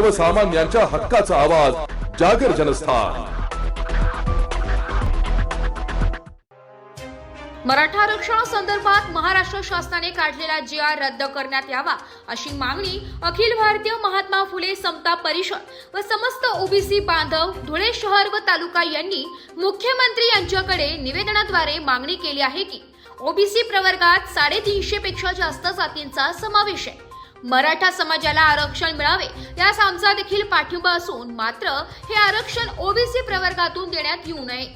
सर्वसामान्यांच्या हक्काचा आवाज जागर जनस्थान. मराठा आरक्षणासंदर्भात महाराष्ट्र शासनाने काढलेला जी आर रद्द करण्यात यावा अशी मागणी अखिल भारतीय महात्मा फुले समता परिषद व समस्त ओबीसी बांधव धुळे शहर व तालुका यांनी मुख्यमंत्री यांच्याकडे निवेदनाद्वारे मागणी केली आहे की ओबीसी प्रवर्गात साडेतीनशे पेक्षा जास्त जातींचा समावेश आहे. मराठा समाजाला आरक्षण मिळावे यास आमचा देखील पाठिंबा असून मात्र हे आरक्षण ओबीसी प्रवर्गातून देण्यात येऊ नये.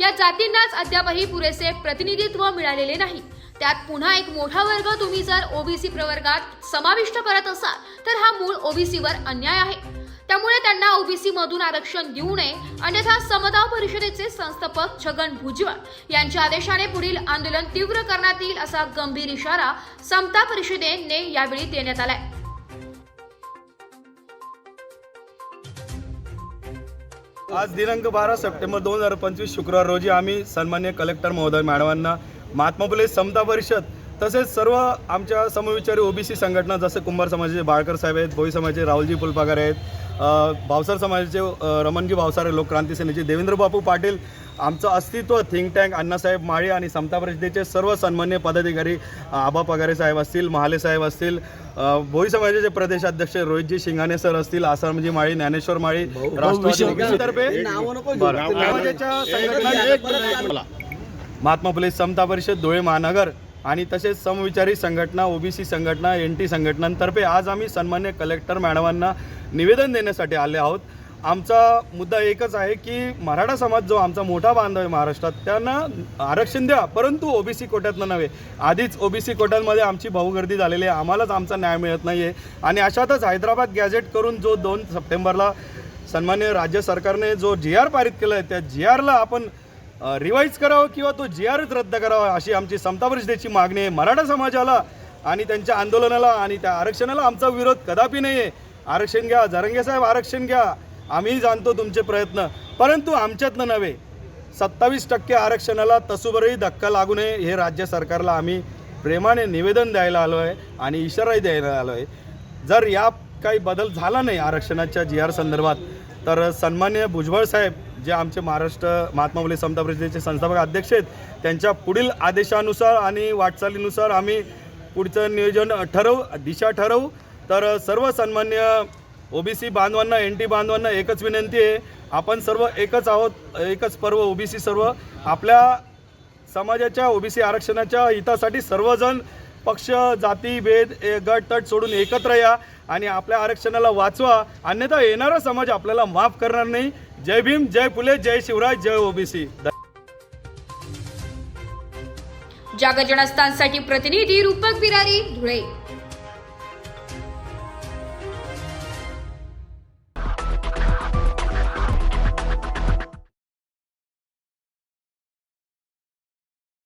या जातींनाच अद्यापही पुरेसे प्रतिनिधित्व मिळालेले नाही. त्यात पुन्हा एक मोठा वर्ग तुम्ही जर ओबीसी प्रवर्गात समाविष्ट करत असाल तर हा मूळ ओबीसीवर अन्याय आहे. त्यामुळे त्यांना ओबीसी मधून आरक्षण देऊ नये अन्यथा समता परिषदेचे संस्थापक छगन भुजबळ यांच्या आदेशाने पुढील आंदोलन तीव्र करण्यात येईल असा गंभीर इशारा समता परिषदेने यावेळी देण्यात आलाय. आज दिनांक बारा सप्टेंबर दोन हजार पंचवीस शुक्रवार रोजी आम्ही सन्मान्य कलेक्टर महोदय मॅडमांना महात्मा फुले समता परिषद तसेच सर्व आमच्या समविचारी ओबीसी संघटना जसे कुंभार समाजाचे बाळकर साहेब आहेत भोई समाजाचे राहुलजी फुलपागार आहेत भावसार समाजाचे रमणजी भावसारे लोकक्रांती सेनेचे देवेंद्र बापू पाटील आमचं अस्तित्व थिंक टँक अण्णासाहेब माळी आणि समता परिषदेचे सर्व सन्मान्य पदाधिकारी आबा पगारे साहेब असतील महाले साहेब असतील भोई समाजाचे प्रदेशाध्यक्ष रोहितजी शिंगाणे सर असतील आसामजी माळी ज्ञानेश्वर माळी राष्ट्रवादी ओबीसीतर्फे बरं. समाजाच्या संघटना महात्मा फुले समता परिषद धुळे महानगर आणि तसेच समविचारी संघटना ओबीसी संघटना एन टी संघटनांतर्फे आज आम्ही सन्मान्य कलेक्टर मॅडमांना निवेदन देण्यासाठी आले आहोत. आमचा मुद्दा एकच आहे की मराठा समाज जो आमचा मोठा बांधव आहे महाराष्ट्रात त्यांना आरक्षण द्या परंतु ओबीसी कोट्यातनं नव्हे. आधीच ओबीसी कोट्यांमध्ये आमची भाऊगर्दी झालेली आहे. आम्हालाच आमचा न्याय मिळत नाही आहे आणि अशातच हैदराबाद गॅझेट करून जो दोन सप्टेंबरला सन्मान्य राज्य सरकारने जो जी आर पारित केला आहे त्या जी आरला आपण रिवाईज करावं किंवा तो जी आरच रद्द करावा अशी आमची समता परिषदेची मागणी आहे. मराठा समाजाला आणि त्यांच्या आंदोलनाला आणि त्या आरक्षणाला आमचा विरोध कदापि नाही आहे आरक्षण घ्या जरंगेसाहेब आरक्षण घ्या. आम्ही जाणतो तुमचे प्रयत्न. परंतु आमच्यातनं नव्हे. सत्तावीस टक्के आरक्षणाला तसुबरही धक्का लागू नये हे राज्य सरकारला आम्ही प्रेमाने निवेदन द्यायला आलो आहे आणि इशाराही द्यायला आलो आहे जर या काही बदल झाला नाही आरक्षणाच्या जी आर संदर्भात तर सन्मान्य भुजबळ साहेब जे आमचे महाराष्ट्र महात्मा फुले समता परिषदेचे संस्थापक अध्यक्ष आहेत त्यांच्या पुढील आदेशानुसार आणि वाटचालीनुसार आम्ही पुढचं नियोजन ठरवू दिशा ठरवू. तर सर्व सन्मान्य ओबीसी बांधवांना एन टी बांधवांना एकच विनंती आहे आपण सर्व एकच आहोत एकच पर्व ओबीसी सर्व. आपल्या समाजाच्या ओबीसी आरक्षणाच्या हितासाठी सर्वजण पक्ष जाती भेद ए, गट तट सोडून एकत्र या आणि आपल्या आरक्षणाला वाचवा. अन्यथा येणारा समाज आपल्याला माफ करणार नाही. जय भीम जय फुले जय शिवराय जय ओबीसी. जागरणस्थानसाठी प्रतिनिधी रूपक बिरारी धुळे.